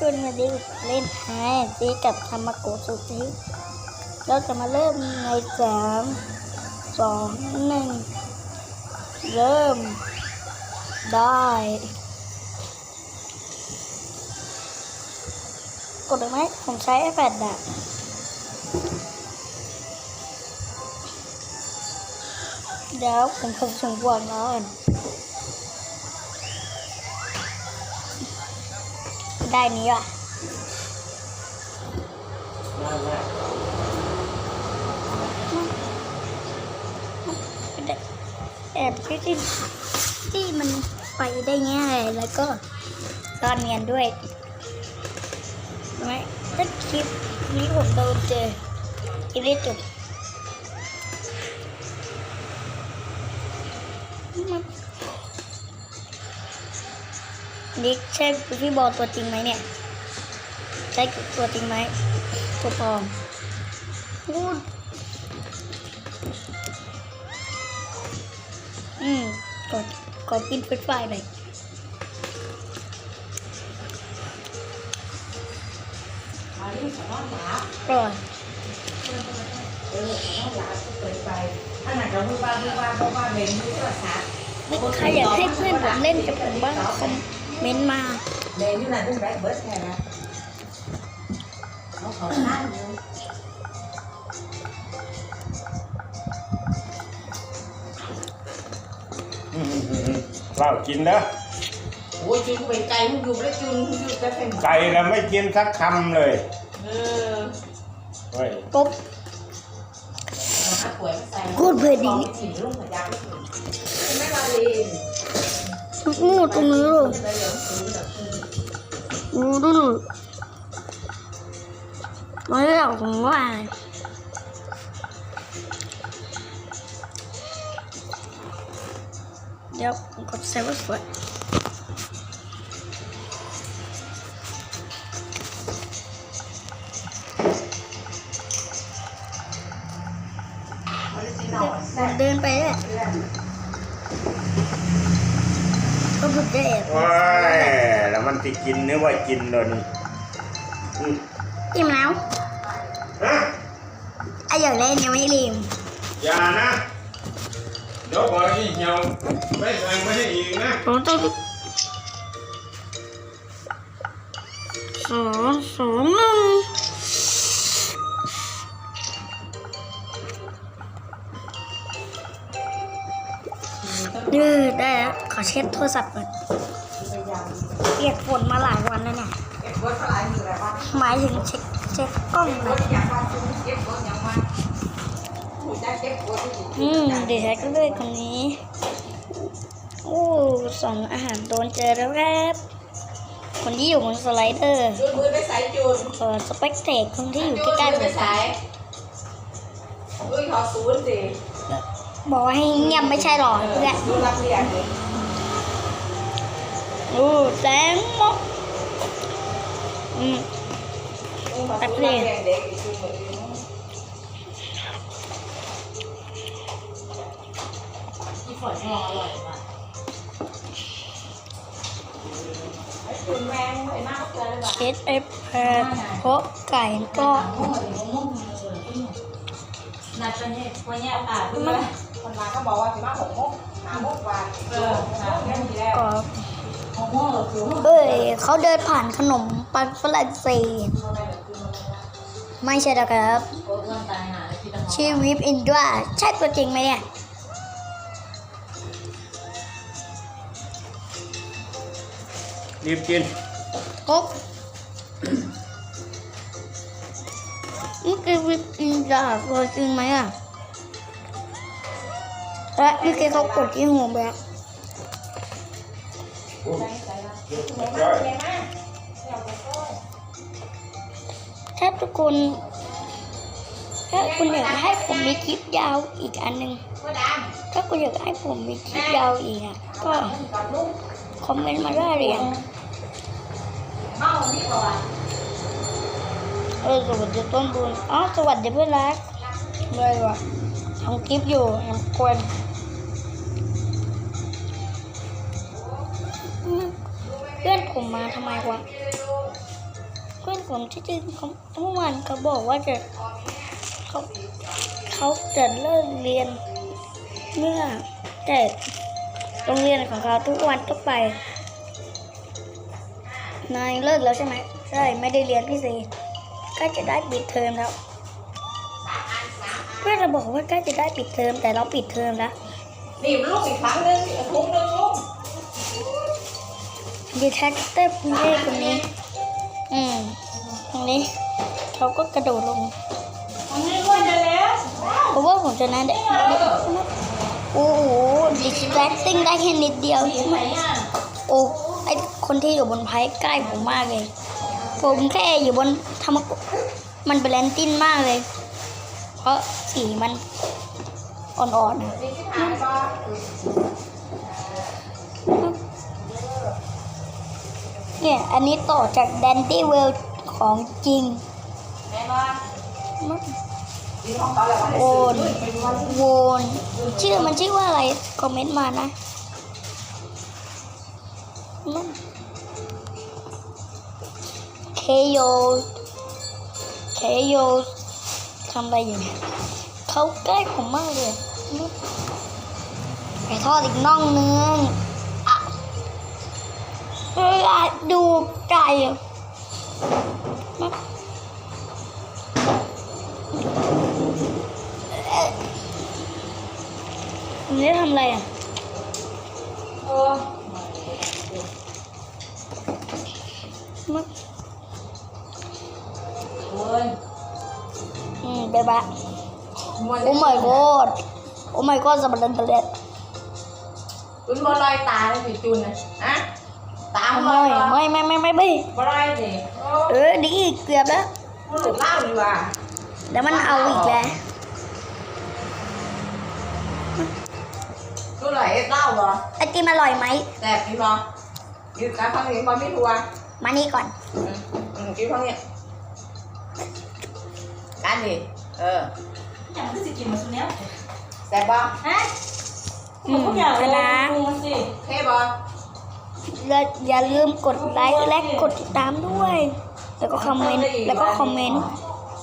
คนมาดูเล่นไฮซีกับธรรมโกสุซิเราจะมาเริ่มในสามสองหนึ่งเริ่ม ได้ กดเลยไหมผมใช้ iPad อะเดี๋ยวผมผสมบวกแล้วกัน ได้นี้อะแอบที่ที่ที่มันไปได้ง่ายแล้วก็ซ่อนเนียนด้วยไหมถ้าคลิปนี้ผมโดนเจอคลิปนี้จบ นนี่ใช่พี่บอลตัวจริงไหมเนี่ย ใช่ตัวจริงไหมตัวปลอมพูดอืมกดกดปินเฟซไฟล์ไปก่อนถ้าหากเราพูดว่าพูดว่าเพราะว่าเบนรู้ภาษาใครอยากให้เพื่อนผมเล่นกับผมบ้างคอม เมนมาเบนอยู่ไหนต้องแบกเบิร์ดแค่นะเขาขอท่านอยู่อืมอืมอืมเหล้ากินนะโอ้ยจุนไปไกลมึงอยู่แล้จุนมึงอยู่แต่เป็นไก่เราไม่กินสักคำเลยเออเฮ้ยกบ เอาหาป่วยมาใส่พูดเพื่อดีถิ่นลูกพยาไม่มาเรียนงูตรงนี้เลยไปเห ลืองสูงแบบคืองูดูดูไม่ได้หรอกผมว่าเดี๋ยวผมกดเซฟไว้ก่อนผมเดินไปเลย ก็บุกได้แอบโอ้ยแล้วมันจะกินนึกว่ากินเลยนี่อืมอิ่มแล้วฮะไอ้อย่างเล่นยังไม่ลืมอย่านะเดี๋ยวบอกอีเหี่ยวไม่สั่งไม่ให้อีกนะผมต้องสองสองหนึ่ง เออได้แล้วขอเช็ดโทรศัพท์ก่อนพยายามเปียกฝนมาหลายวันแล้วเนี่ยเก็บเบิร์ดอะไรอยู่แล้วว่าหมายถึงเช็คเช็คกล้องเบินะร์ดอยากว่าจุนเก็บเบิร์ดอย่างว่าผู้จะเก็บเบิร์ดที่อืมเดี๋ยวใช้ก็เลยคนนี้ โอ้สองอาหารโดนเจอแล้วครับคนที่อยู่บนสไลเดอร์จุนมือไปใส่จุนเออสเปกเตกคนที่อยู่ใกล้ๆผมสายอุ้ยขอศูนย์สิ บอกว่าให้เงียบไม่ใช่หรอเพื่อนดูรับเรียนเลยโอ้แตงโมอืมรับเรียนเด็กคือเหมืองอร่อยมากจุนแมงไอ้มากเกินเลยว่ะเคสเอฟแพรเพราะไก่ก็นัน เนี่ยวันนี้อะดูเลยคนมาก็บอกว่าสิมาหกโมงหาโมงวันเออหาแค่นี้แล้วก็หกโมงเหรอคือเอ้ยเขาเดินผ่านขนมปังฝรั่งเศสไม่ใช่หรอกครับ โอ้เพื่อนตายหาที่ต้องชื่อวิปอินดราใช่ตัวจริงไหมเนี่ยรีบกินกุ๊กนี่คือวิปอินดราตัวจริงไหมอะ และนี่คือเขากดที่หัวแบบถ้าทุกคนถ้าคุณอยากให้ผมมีคลิปยาวอีกอันหนึ่งก็ดังถ้าคุณอยากให้ผมมีคลิปยาวอีกอะก็กับลูกคอมเมนต์มาได้เลยอะเมานี่ก่อนเออสวัสดีต้นบุญอ๋อสวัสดีเพื่อนรักเลยว่ะทำคลิปอยู่แอมควร เพื่อนผมมาทำไมวะผมที่จริงเขาเมื่อวานเขาบอกว่าจะเขาเขาจะเลิกเรียนเมื่อแต่โรงเรียนของเขาทุกวันต้องไป นายเลิกแล้วใช่ไหมใช่ไม่ได้เรียนพี่ซีกล้จะได้ปิดเทอมแล้วเพื่อนเราบอกว่ากล้จะได้ปิดเทอมแต่เราปิดเทอมแล้วนี่ลูกอีกครั้งนึงทุกนึงลูก ดีแท็กเตอร์เย่คนนี้ อืม ตรงนี้เขาก็กระโดดลงมันไม่ควรจะแล้วเพราะว่าผมจะนั้นเด็กโอ้โห distracting ได้แค่นิดเดียวสีไหนอะโอ้ไอคนที่อยู่บนไพ่ใกล้ผมมากเลย ผมแค่อยู่บนธรรมกุมันเบลนตินมากเลย เพราะสีมันอ่อนๆ เนี่ย อันนี้ต่อจากแดนดี้เวลของจริงแม่ว่าดีของเขาแล้วว่าโอนโวนชื่อมันชื่อว่าอะไร คอมเมนต์มานะนั่นเคโยเคโยทำอะไรอยู่เนี่ยเขาใกล้ผมมากเลยไปทอดอีกน่องนึงอะเวลา ดูไก่อะอันนี้ทำอะไรอะเออมันโอ้ยอืมเบะบะมวนโอ้ my god โอ้ my god สะบัดเด็ดจุนบอลอยตาเลยสิจุนนะฮะ ตาๆลอยไม่ไม่ไม่ไม่ไม่บอลอยสิเออดีเกือบแล้วพูดเล่าดีกว่าแล้วมันเอาอีกแล้วดูหน่อยเล่าเหรอไอติมอร่อยไหมแสบกินเหรอกินการฟังนี้บอลไม่ทัวมานี่ก่อนอืมกินฟังนี้การดิเอออย่างที่สิกินมาสุดแล้วแสบบ่ฮะอืมทุกอย่างคเลยณะปรุงมันสิเท่บ่และ อย่าลืมกดไลค์และกดติดตามด้วย แล้วก็คอมเมนต์แล้วก็คอมเมนต์